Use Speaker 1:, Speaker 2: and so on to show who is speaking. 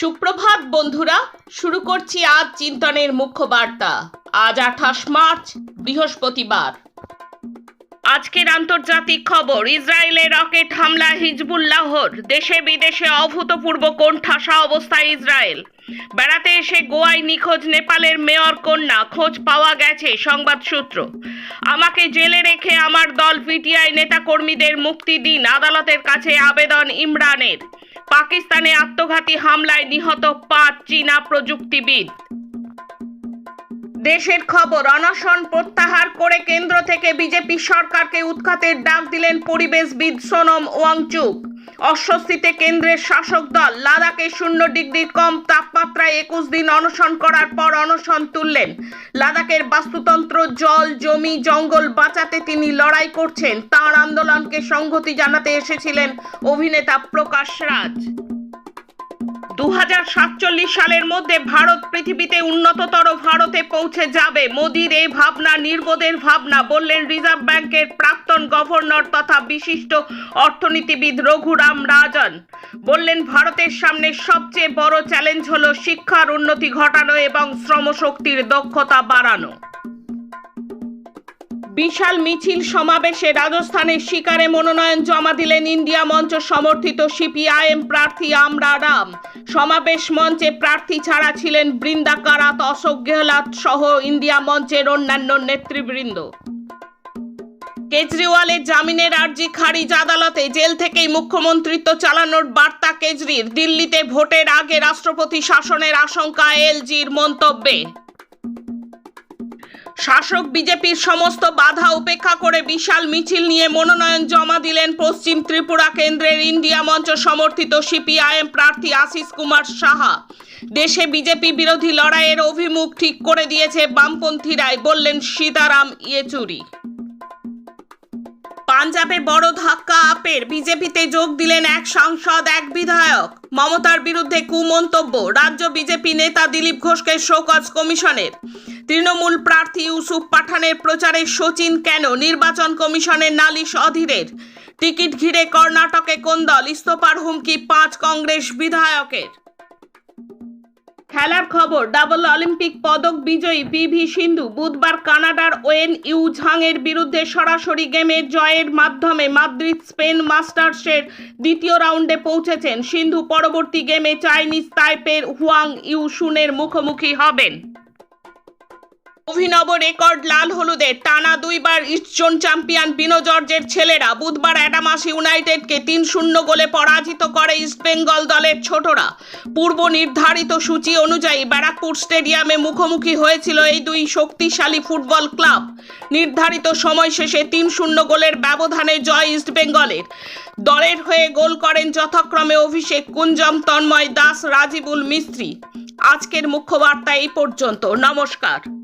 Speaker 1: সুপ্রভাত, বন্ধুরা। শুরু করছি আজ চিন্তনের মুখ্য বার্তা। আজ আঠাশ মার্চ, বৃহস্পতিবার। আজকের আন্তর্জাতিক খবর, ইসরায়েলে রকেট হামলা হিজবুল্লাহর। দেশে বিদেশে অভূতপূর্ব কোণঠাসা অবস্থায় ইসরায়েল। বেড়াতে এসে গোয়ায় নিখোঁজ নেপালের মেয়র কন্যা, খোঁজ পাওয়া গেছে সংবাদ সূত্র। আমাকে জেলে রেখে আমার দল পিটিআই নেতাকর্মীদের মুক্তি দিন, আদালতের কাছে আবেদন ইমরানের। পাকিস্তানে আত্মঘাতী হামলায় নিহত পাঁচ চীনা প্রযুক্তিবিদ। দেশের খবর, অনশন প্রত্যাহার করে কেন্দ্র থেকে বিজেপি সরকারকে উৎখাতের ডাক দিলেন পরিবেশবিদ সোনম ওয়াংচুক। অস্বস্তিতে কেন্দ্রের শাসক দল লাদাখে শূন্য ডিগ্রি কম তাপমাত্রায় একুশ দিন অনশন করার পর অনশন তুললেন। লাদাখের বাস্তুতন্ত্র, জল, জমি, জঙ্গল বাঁচাতে তিনি লড়াই করছেন। তার আন্দোলনকে সংহতি জানাতে এসেছিলেন অভিনেতা প্রকাশ রাজ। দু হাজার সাতচল্লিশ সালের মধ্যে ভারত পৃথিবীতে উন্নততর ভারতে পৌঁছে যাবে। মোদির এই ভাবনা, নির্বোধের ভাবনা বললেন রিজার্ভ ব্যাংকের প্রাক্তন গভর্নর তথা বিশিষ্ট অর্থনীতিবিদ রঘুরাম রাজন। বললেন, ভারতের সামনে সবচেয়ে বড় চ্যালেঞ্জ হলো শিক্ষার উন্নতি ঘটানো এবং শ্রমশক্তির দক্ষতা বাড়ানো। বিশাল মিছিল সমাবেশে রাজস্থানের শিকারে মনোনয়ন জমা দিলেন ইন্ডিয়া মঞ্চ সমর্থিত সিপিআইএম প্রার্থী আমরা রাম। সমাবেশ মঞ্চে প্রার্থী ছাড়া ছিলেন বৃন্দা কারাত, অশোক গেহলাত সহ ইন্ডিয়া মঞ্চের অন্যান্য নেতৃবৃন্দ। কেজরিওয়ালের জামিনের আর্জি খারিজ আদালতে জেল থেকেই মুখ্যমন্ত্রিত্ব চালানোর বার্তা কেজরির। দিল্লিতে ভোটের আগে রাষ্ট্রপতি শাসনের আশঙ্কা এলজির মন্তব্যে। শাসক বিজেপির সমস্ত বাধা উপেক্ষা করে বিশাল মিছিল নিয়ে মনোনয়ন জমা দিলেন পশ্চিম ত্রিপুরা কেন্দ্রের ইন্ডিয়া মঞ্চ সমর্থিত সিপিআইএম প্রার্থী আশিস কুমার সাহা। দেশে বিজেপি বিরোধী লড়াইয়ের অভিমুখ ঠিক করে দিয়েছে বামপন্থীরাই বললেন সীতারাম ইয়েচুরি। পাঞ্জাবে বড় ধাক্কা আপের, বিজেপিতে যোগ দিলেন এক সাংসদ, এক বিধায়ক। মমতার বিরুদ্ধে কুমন্তব্য, রাজ্য বিজেপি নেতা দিলীপ ঘোষকে শোকজ কমিশনের। তৃণমূল প্রার্থী ইউসুফ পাঠানের প্রচারে সচিন কেন? নির্বাচন কমিশনের নালিশ অধীরের। টিকিট ঘিরে কর্ণাটকে কোন্দল ইস্তফার হুমকি পাঁচ কংগ্রেস বিধায়কের। খেলার খবর, ডাবল অলিম্পিক পদক বিজয়ী পিভি সিন্ধু বুধবার কানাডার ওয়েন ইউঝাংয়ের বিরুদ্ধে সরাসরি গেমে জয়ের মাধ্যমে মাদ্রিদ, স্পেন মাস্টার্সের দ্বিতীয় রাউন্ডে পৌঁছেছেন। সিন্ধু পরবর্তী গেমে চাইনিজ তাইপের হুয়াং ইউ ইউশুনের মুখোমুখি হবেন। অভিনব রেকর্ড লাল হলুদের, টানা দুইবার ইস্টজোন চ্যাম্পিয়ন বিনো জর্জের ছেলেরা, বুধবার অ্যাডামাস ইউনাইটেডকে তিন শূন্য গোলে পরাজিত করে ইস্টবেঙ্গল দলের ছোটরা। পূর্ব নির্ধারিত সূচি অনুযায়ী ব্যারাকপুর স্টেডিয়ামে মুখোমুখি হয়েছিল এই দুই শক্তিশালী ফুটবল ক্লাব। নির্ধারিত সময় শেষে তিন শূন্য গোলের ব্যবধানে জয় ইস্টবেঙ্গলের দলের হয়ে গোল করেন যথাক্রমে অভিষেক কুঞ্জম, তন্ময় দাস, রাজিবুল মিস্ত্রি। আজকের মুখ্য বার্তা এই পর্যন্ত। নমস্কার।